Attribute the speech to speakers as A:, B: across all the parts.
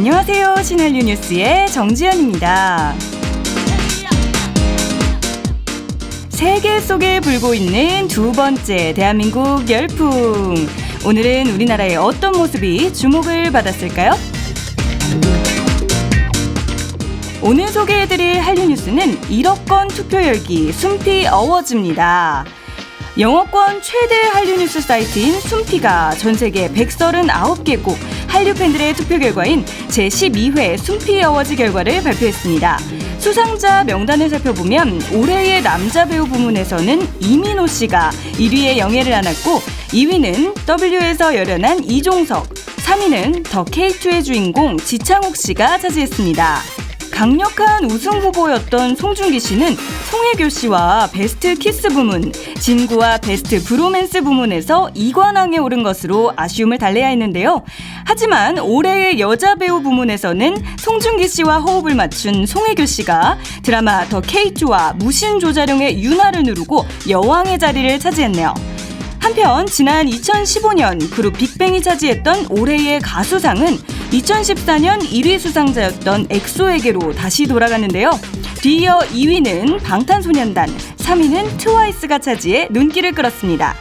A: 안녕하세요. 신한류 뉴스의 정지연입니다. 세계 속에 불고 있는 두 번째 대한민국 열풍. 오늘은 우리나라의 어떤 모습이 주목을 받았을까요? 오늘 소개해드릴 한류 뉴스는 1억 건 투표 열기 숨피 어워즈입니다. 영어권 최대 한류 뉴스 사이트인 숨피가 전 세계 139개국 한류 팬들의 투표 결과인 제12회 숨피 어워즈 결과를 발표했습니다. 수상자 명단을 살펴보면 올해의 남자 배우 부문에서는 이민호 씨가 1위의 영예를 안았고 2위는 W에서 열연한 이종석, 3위는 더 K2의 주인공 지창욱 씨가 차지했습니다. 강력한 우승 후보였던 송중기 씨는 송혜교 씨와 베스트 키스 부문, 진구와 베스트 브로맨스 부문에서 2관왕에 오른 것으로 아쉬움을 달래야 했는데요. 하지만 올해의 여자 배우 부문에서는 송중기 씨와 호흡을 맞춘 송혜교 씨가 드라마 더 K2와 무신 조자룡의 윤화를 누르고 여왕의 자리를 차지했네요. 한편 지난 2015년 그룹 빅뱅이 차지했던 올해의 가수상은 2014년 1위 수상자였던 엑소에게로 다시 돌아갔는데요. 뒤이어 2위는 방탄소년단, 3위는 트와이스가 차지해 눈길을 끌었습니다.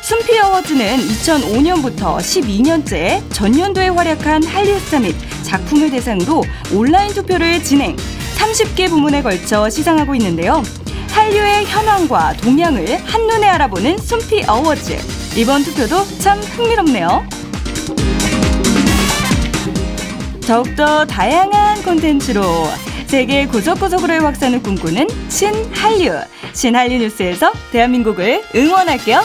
A: 숨피 어워즈는 2005년부터 12년째 전년도에 활약한 한류 스타 및 작품을 대상으로 온라인 투표를 진행, 30개 부문에 걸쳐 시상하고 있는데요. 한류의 현황과 동향을 한눈에 알아보는 숨피 어워즈. 이번 투표도 참 흥미롭네요. 더욱더 다양한 콘텐츠로 세계 구석구석으로의 확산을 꿈꾸는 신한류. 신한류 뉴스에서 대한민국을 응원할게요.